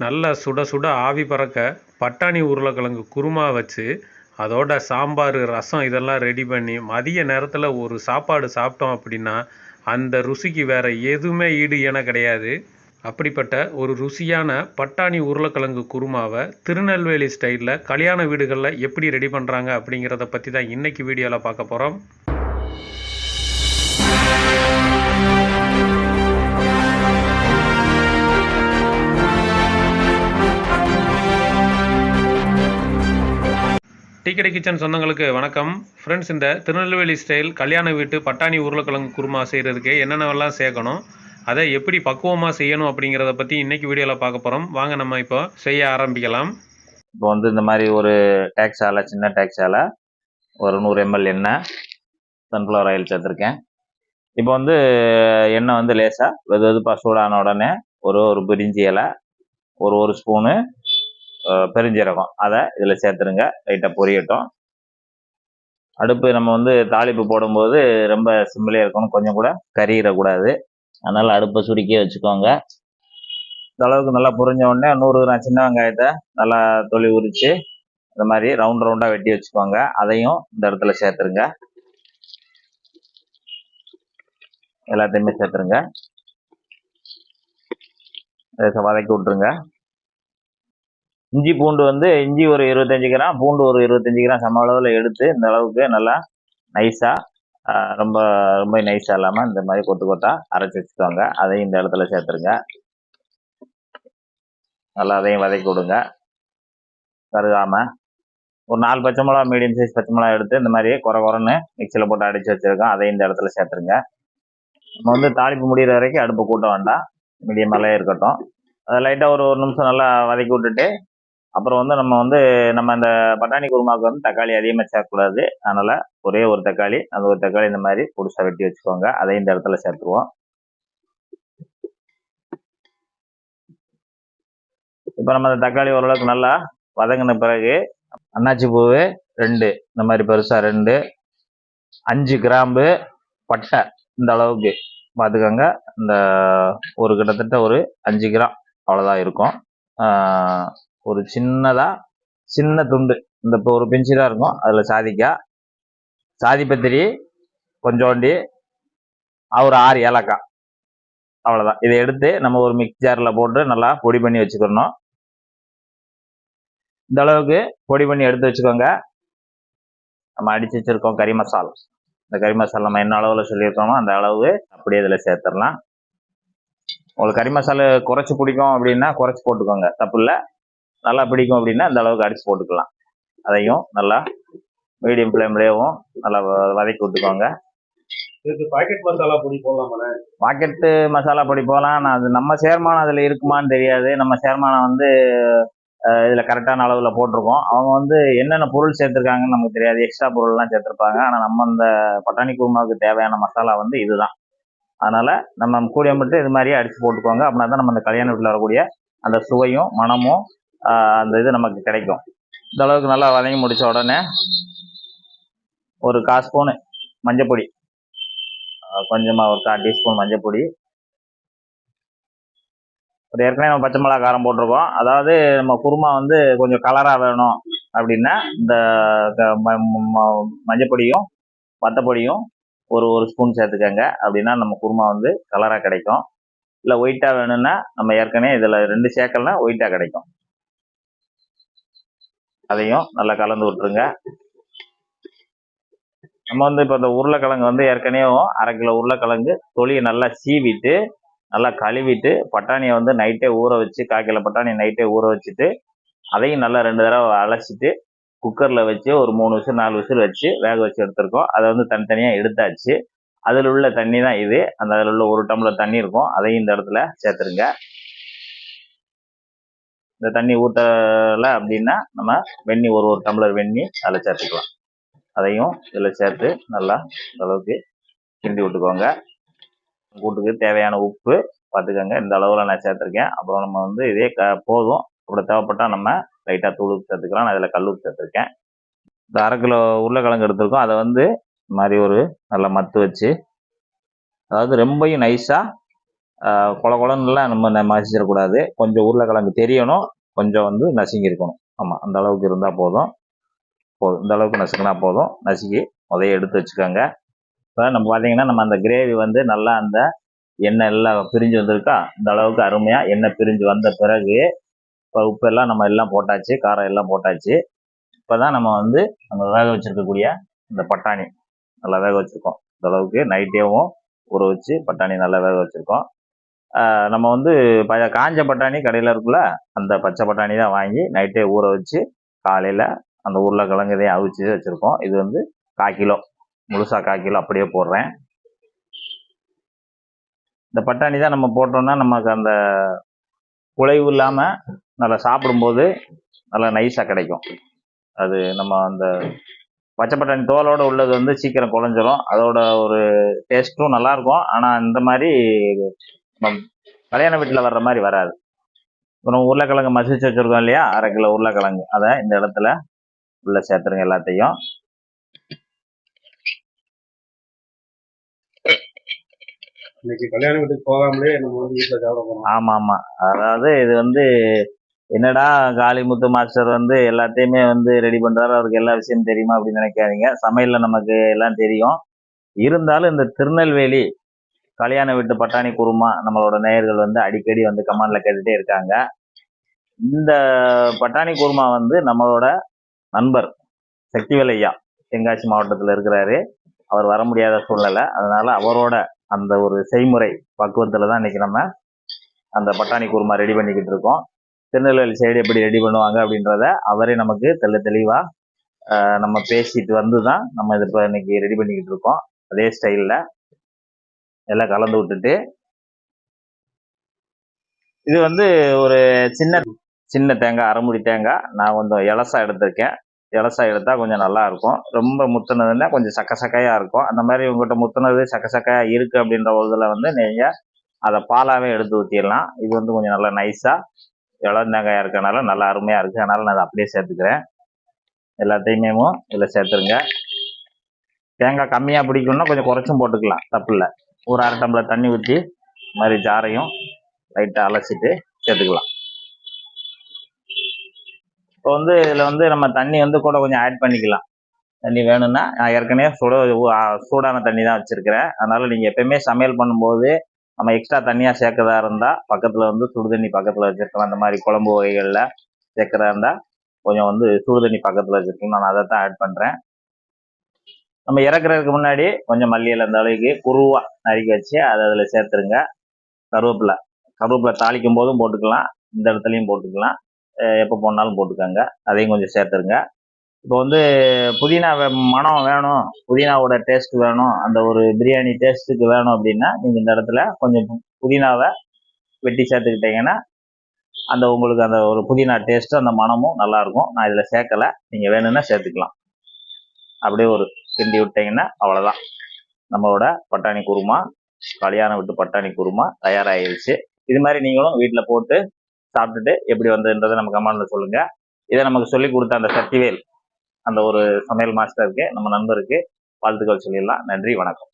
நல்லா சுட சுட ஆவி பறக்க பட்டாணி உருளைக்கிழங்கு குருமா வச்சு அதோட சாம்பார் ரசம் இதெல்லாம் ரெடி பண்ணி மதிய நேரத்தில் ஒரு சாப்பாடு சாப்பிட்டோம் அப்படின்னா அந்த ருசிக்கு வேறு எதுவுமே ஈடு என கிடையாது. அப்படிப்பட்ட ஒரு ருசியான பட்டாணி உருளைக்கிழங்கு குருமாவை திருநெல்வேலி ஸ்டைலில் கல்யாண வீடுகளில் எப்படி ரெடி பண்ணுறாங்க அப்படிங்கிறத பற்றி தான் இன்னைக்கு வீடியோவில் பார்க்க போகிறோம் டீக்கடை கிச்சன் சொந்தங்களுக்கு வணக்கம். ஃப்ரெண்ட்ஸ் இந்த திருநெல்வேலி ஸ்டைல் கல்யாண வீட்டு பட்டாணி உருளைக்கிழங்கு குருமா செய்கிறதுக்கு என்னென்னவெல்லாம் சேர்க்கணும் அதை எப்படி பக்குவமாக செய்யணும் அப்படிங்கிறத பற்றி இன்னைக்கு வீடியோவில் பார்க்க போகிறோம் வாங்க நம்ம இப்போ செய்ய ஆரம்பிக்கலாம். இப்போ வந்து இந்த மாதிரி ஒரு டேக்ஸ் சின்ன டேக்ஸ் ஒரு நூறு எம்எல் எண்ணெய் சன்ஃப்ளவர் ஆயில் சேர்த்துருக்கேன். இப்போ வந்து எண்ணெய் வந்து லேசாக வெது வெதுப்பாக சூடான உடனே ஒரு ஒரு பிரிஞ்சி இலை ஒரு ஒரு ஸ்பூனு பெருஞ்சீரகம். அதை இதில் சேர்த்துருங்க. லைட்டாக பொரியட்டும். அடுப்பு நம்ம வந்து தாளிப்பு போடும்போது ரொம்ப சிம்பிளே இருக்கணும். கொஞ்சம் கூட கறியிடக்கூடாது அதனால் அடுப்பை சுருக்கி வச்சுக்கோங்க. இந்த அளவுக்கு நல்லா புரிஞ்ச உடனே நூறு கிராம் சின்ன வெங்காயத்தை நல்லா தொளி உரித்து இந்த மாதிரி ரவுண்ட் ரவுண்டாக வெட்டி வச்சுக்கோங்க. அதையும் இந்த இடத்துல சேர்த்துருங்க. எல்லாத்தையுமே சேர்த்துருங்க. வதக்கி விட்ருங்க இஞ்சி பூண்டு வந்து இஞ்சி ஒரு இருபத்தஞ்சி கிராம் பூண்டு ஒரு இருபத்தஞ்சி கிராம் சம அளவில் எடுத்து இந்த அளவுக்கு நல்லா நைஸாக ரொம்ப ரொம்ப நைஸாக இல்லாமல் இந்த மாதிரி கொத்து கொத்தா அரைச்சி வச்சுக்கோங்க. அதையும் இந்த இடத்துல சேர்த்துருங்க. நல்லா அதையும் வதக்கி விடுங்க. கருகாமல் ஒரு நாலு பச்சை மிளகா மீடியம் சைஸ் பச்சை மிளகா எடுத்து இந்த மாதிரி குறை குறைன்னு மிக்சியில் போட்டு அடித்து வச்சுருக்கோம். அதையும் இந்த இடத்துல சேர்த்துருங்க. நம்ம வந்து தாளிப்பு முடிகிற வரைக்கும் அடுப்பு கூட்ட வேண்டாம். மீடியமாலே இருக்கட்டும். அதை லைட்டாக ஒரு ஒரு நிமிஷம் நல்லா வதக்கி விட்டுட்டு அப்புறம் வந்து நம்ம வந்து நம்ம இந்த பட்டாணி குருமாவுக்கு வந்து தக்காளி அதிகமாக சேர்க்கக்கூடாது. அதனால் ஒரே ஒரு தக்காளி அந்த ஒரு தக்காளி இந்த மாதிரி புதுசாக வெட்டி வச்சுக்கோங்க. அதையும் இந்த இடத்துல சேர்த்துருவோம். இப்போ நம்ம அந்த தக்காளி ஓரளவுக்கு நல்லா வதங்கின பிறகு அன்னாச்சி பூவு ரெண்டு இந்த மாதிரி பெருசாக ரெண்டு அஞ்சு கிராம்பு பட்டை இந்த அளவுக்கு பார்த்துக்கோங்க. இந்த ஒரு கிட்டத்தட்ட ஒரு அஞ்சு கிராம் அவ்வளோதான் இருக்கும். ஒரு சின்னதாக சின்ன துண்டு. இந்த இப்போ ஒரு பென்சிலாக இருக்கும். அதில் சாதிக்காய் சாதி பத்திரி கொஞ்சோண்டி ஒரு ஆறு ஏலக்காய் அவ்வளோதான் இதை எடுத்து நம்ம ஒரு மிக்சரில் போட்டு நல்லா பொடி பண்ணி வச்சுக்கணும். இந்த அளவுக்கு பொடி பண்ணி எடுத்து வச்சுக்கோங்க. நம்ம அடிச்சு வச்சிருக்கோம் கறி மசாலா. இந்த கறி மசாலா நம்ம என்ன அளவில் சொல்லியிருக்கோமோ அந்த அளவு அப்படியே இதில் சேர்த்துடலாம். உங்களுக்கு கறி மசாலா குறைச்சி பிடிக்கும் அப்படின்னா குறைச்சி போட்டுக்கோங்க. தப்பு இல்லை. நல்லா பிடிக்கும் அப்படின்னா இந்த அளவுக்கு அடிச்சு போட்டுக்கலாம். அதையும் நல்லா மீடியம் ஃப்ளேம்லேயும் நல்லா வதக்கி விட்டுக்கோங்க. இதுக்கு பாக்கெட் மசாலா பொடி போடலாமா பாக்கெட்டு மசாலா பொடி போகலாம் அது நம்ம சேர்மானம் அதில் இருக்குமான்னு தெரியாது. நம்ம சேர்மானம் வந்து இதில் கரெக்டான அளவில் போட்டிருக்கோம். அவங்க வந்து என்னென்ன பொருள் சேர்த்துருக்காங்கன்னு நமக்கு தெரியாது. எக்ஸ்ட்ரா பொருள்லாம் சேர்த்துருப்பாங்க. ஆனால் நம்ம இந்த பட்டாணி குருமாவுக்கு தேவையான மசாலா வந்து இதுதான். அதனால் நம்ம கூடிய மட்டும் இது மாதிரியே அடித்து போட்டுக்கோங்க. அப்படின்னா தான் நம்ம இந்த கல்யாண வீட்டில் வரக்கூடிய அந்த சுவையும் மனமும் அந்த இது நமக்கு கிடைக்கும். இந்த அளவுக்கு நல்லா வதங்கி முடித்த உடனே ஒரு கால் ஸ்பூனு மஞ்சப்பொடி கொஞ்சமாக ஒரு கால் டீஸ்பூன் மஞ்சப்பொடி ஒரு ஏற்கனவே நம்ம பச்சை மிளகா காரம் போட்டிருக்கோம். அதாவது நம்ம குருமா வந்து கொஞ்சம் கலராக வேணும் அப்படின்னா இந்த க- ம- ம- மஞ்சப்பொடியும் வத்தப்பொடியும் ஒரு ஒரு ஸ்பூன் சேர்த்துக்கங்க. அப்படின்னா நம்ம குருமா வந்து கலராக கிடைக்கும். இல்லை ஒயிட்டாக வேணும்னா நம்ம ஏற்கனவே இதில் ரெண்டு சேர்க்கலனா ஒயிட்டாக கிடைக்கும். அதையும் நல்லா கலந்து விட்டுருங்க. நம்ம வந்து இப்போ இந்த உருளைக்கிழங்கு வந்து ஏற்கனவே அரை கிலோ உருளைக்கிழங்கு தொலியை நல்லா சீவிட்டு நல்லா கழுவிட்டு பட்டாணியை வந்து நைட்டே ஊற வச்சு கால் கிலோ பட்டாணி நைட்டே ஊற வச்சுட்டு அதையும் நல்லா ரெண்டு தடவை அலசிட்டு குக்கரில் வச்சு ஒரு மூணு விசில் நாலு விசில் வச்சு வேக வச்சு எடுத்திருக்கோம். அதை வந்து தனித்தனியாக எடுத்தாச்சு. அதில் உள்ள தண்ணி தான் இது. அந்த அதில் உள்ள ஒரு டம்ளர் தண்ணி இருக்கும். அதையும் இந்த இடத்துல சேர்த்துருங்க. இந்த தண்ணி ஊற்றல அப்படின்னா நம்ம வெந்நி ஒரு ஒரு டம்ளர் வெந்நி அதில் சேர்த்துக்கலாம். அதையும் இதில் சேர்த்து நல்லா அளவுக்கு கிண்டி விட்டுக்கோங்க. கூட்டுக்கு தேவையான உப்பு பார்த்துக்கோங்க இந்த அளவில் நான் சேர்த்துருக்கேன். அப்புறம் நம்ம வந்து இதே க போதும். அப்படி தேவைப்பட்டால் நம்ம லைட்டாக தூள் சேர்த்துக்கலாம். நான் இதில் கல் சேர்த்துருக்கேன். இந்த அரை கிலோ உருளைக்கிழங்கு எடுத்திருக்கோம். அதை வந்து இந்த மாதிரி ஒரு நல்லா மத்து வச்சு அதாவது ரொம்பையும் நைஸாக கொல கொலன்னுலாம் நம்ம ந- மசிச்சிடக்கூடாது. கொஞ்சம் உருளைக்கிழங்கு தெரியணும். கொஞ்சம் வந்து நசுங்கி இருக்கணும் ஆமாம் அந்த அளவுக்கு இருந்தால் போதும். போதும். இந்த அளவுக்கு நசுக்கினா போதும். நசுக்கி முதைய எடுத்து வச்சுக்கோங்க. இப்போ நம்ம பார்த்தீங்கன்னா நம்ம அந்த கிரேவி வந்து நல்லா அந்த எண்ணெய் எல்லாம் பிரிஞ்சு வந்திருக்கா? இந்த அளவுக்கு அருமையாக எண்ணெய் பிரிஞ்சு வந்த பிறகு இப்போ உப்பு எல்லாம் நம்ம எல்லாம் போட்டாச்சு காரம் எல்லாம் போட்டாச்சு. இப்போ தான் நம்ம வந்து நம்ம வேக வச்சுருக்கக்கூடிய இந்த பட்டாணி நல்லா வேக வச்சுருக்கோம். இந்த அளவுக்கு நைட்டேவும் ஊற வச்சு பட்டாணி நல்லா வேக வச்சுருக்கோம். நம்ம வந்து ப காஞ்ச பட்டாணி கடையில் இருக்குல்ல அந்த பச்சை பட்டாணி தான் வாங்கி நைட்டே ஊற வச்சு காலையில் அந்த உருளைக்கிழங்கு இதையும் அவிச்சு வச்சுருக்கோம். இது வந்து கால் கிலோ முழுசாக கால் கிலோ அப்படியே போடுறேன். இந்த பட்டாணி தான் நம்ம போட்டோம்னா நமக்கு அந்த குலைவு இல்லாமல் நல்லா சாப்பிடும்போது நல்லா நைஸாக கிடைக்கும். அது நம்ம அந்த பச்சை பட்டாணி தோலோட உள்ளது வந்து சீக்கிரம் குழஞ்சிரும் அதோட ஒரு டேஸ்ட்டும் நல்லாயிருக்கும் ஆனால் இந்த மாதிரி கல்யாண வீட்டில் வர்ற மாதிரி வராது. அப்புறம் உருளைக்கிழங்கு மசிச்சு வச்சிருக்கோம் இல்லையா? அரை கிலோ உருளைக்கிழங்கு. அதை இந்த இடத்துல உள்ள சேர்த்துருங்க எல்லாத்தையும். இன்னைக்கு கல்யாண வீட்டுக்கு போகாமலே நம்ம வந்து வீட்டுல சாப்பிட போறோம். ஆமாம். ஆமாம் அதாவது இது வந்து என்னடா காளிமுத்து மாஸ்டர் வந்து எல்லாத்தையுமே வந்து ரெடி பண்றாரு. அவருக்கு எல்லா விஷயம் தெரியுமா அப்படின்னு நினைக்காதீங்க. சமையல்ல நமக்கு எல்லாம் தெரியும். இருந்தாலும் இந்த திருநெல்வேலி கல்யாண வீட்டு பட்டாணி குருமா நம்மளோட நேயர்கள் வந்து அடிக்கடி வந்து கமெண்ட்ல கேட்டுட்டே இருக்காங்க. இந்த பட்டாணி குருமா வந்து நம்மளோட நண்பர் சக்திவேல் ஐயா தென்காசி மாவட்டத்தில் இருக்கிறாரு. அவர் வர முடியாத சூழ்நிலை. அதனால அவரோட அந்த ஒரு செய்முறை பக்குவத்தில் தான் இன்னைக்கு நம்ம அந்த பட்டாணி குருமா ரெடி பண்ணிக்கிட்டு இருக்கோம். திருநெல்வேலி சைடு எப்படி ரெடி பண்ணுவாங்க அப்படின்றத அவரே நமக்கு தெள்ள தெளிவாக நம்ம பேசிட்டு வந்து தான் நம்ம இது இப்போ இன்னைக்கு ரெடி பண்ணிக்கிட்டு இருக்கோம். அதே ஸ்டைலில் எல்லாம் கலந்து விட்டுட்டு. இது வந்து ஒரு சின்ன சின்ன தேங்காய் அரைமுடி தேங்காய். நான் கொஞ்சம் இலசா எடுத்திருக்கேன். இலசா எடுத்தால் கொஞ்சம் நல்லா இருக்கும். ரொம்ப முத்துனதுன்னா கொஞ்சம் சக்க சக்கையாக இருக்கும். அந்த மாதிரி உங்கள்கிட்ட முத்துனது சக்க சக்கையாக இருக்குது அப்படின்ற ஒரு இதில் வந்து நீங்கள் அதை பாலாகவே எடுத்து ஊற்றிடலாம் இது வந்து கொஞ்சம் நல்லா நைஸாக இளந்தேங்காயாக இருக்கனால நல்லா அருமையாக இருக்குது அதனால் நான் அதை அப்படியே சேர்த்துக்கிறேன். எல்லாத்தையுமே இதில் சேர்த்துருங்க. தேங்காய் கம்மியாக பிடிக்கணும்னா கொஞ்சம் குறைச்சும் போட்டுக்கலாம். தப்பு இல்லை. ஒரு அரை டம்ளர் தண்ணி ஊற்றி மாதிரி ஜாரையும் லைட்டாக அலசிட்டு சேர்த்துக்கலாம். இப்போ வந்து இதில் வந்து நம்ம தண்ணி வந்து கூட கொஞ்சம் ஆட் பண்ணிக்கலாம். தண்ணி வேணும்னா நான் ஏற்கனவே சுட சூடான தண்ணி தான் வச்சுருக்கிறேன். அதனால் நீங்கள் எப்பயுமே சமையல் பண்ணும்போது நம்ம எக்ஸ்ட்ரா தண்ணியாக சேர்க்கறதா இருந்தால் பக்கத்தில் வந்து சுடு தண்ணி பக்கத்தில் வச்சுருக்கலாம். அந்த மாதிரி குழம்பு வகைகளில் சேர்க்கறதா இருந்தால் கொஞ்சம் வந்து சுடு தண்ணி பக்கத்தில் வச்சுருக்கணும் நான் அதை தான் ஆட் பண்ணுறேன் நம்ம இறக்குறதுக்கு முன்னாடி கொஞ்சம் மல்லியில் அந்த அளவுக்கு குருவாக நறுக்கி வச்சு அதை அதில் சேர்த்துருங்க. கருவேப்பிலை. கருவேப்பிலை தாளிக்கும் போதும் போட்டுக்கலாம். இந்த இடத்துலையும் போட்டுக்கலாம். எப்போ போனாலும் போட்டுக்கோங்க. அதையும் கொஞ்சம் சேர்த்துருங்க. இப்போ வந்து புதினா வே- மணம் வேணும். புதினாவோட டேஸ்ட் வேணும். அந்த ஒரு பிரியாணி டேஸ்ட்டுக்கு வேணும் அப்படின்னா நீங்கள் இந்த இடத்துல கொஞ்சம் புதினாவை வெட்டி சேர்த்துக்கிட்டீங்கன்னா அந்த உங்களுக்கு அந்த ஒரு புதினா டேஸ்ட்டு அந்த மணமும் நல்லாயிருக்கும் நான் இதில் சேர்க்கலை. நீங்கள் வேணும்னா சேர்த்துக்கலாம். அப்படியே ஒரு கிண்டி விட்டீங்கன்னா அவ்வளோதான் நம்மளோட பட்டாணி குருமா கல்யாணம் விட்டு பட்டாணி குருமா தயாராகிருச்சு. இது மாதிரி நீங்களும் வீட்டில் போட்டு சாப்பிட்டுட்டு எப்படி வந்ததுன்றதை நம்ம கமெண்ட்ல சொல்லுங்க. இதை நமக்கு சொல்லி கொடுத்த அந்த சக்திவேல் அந்த ஒரு சமையல் மாஸ்டருக்கு நம்ம நண்பருக்கு வாழ்த்துக்கள் சொல்லிடலாம். நன்றி வணக்கம்.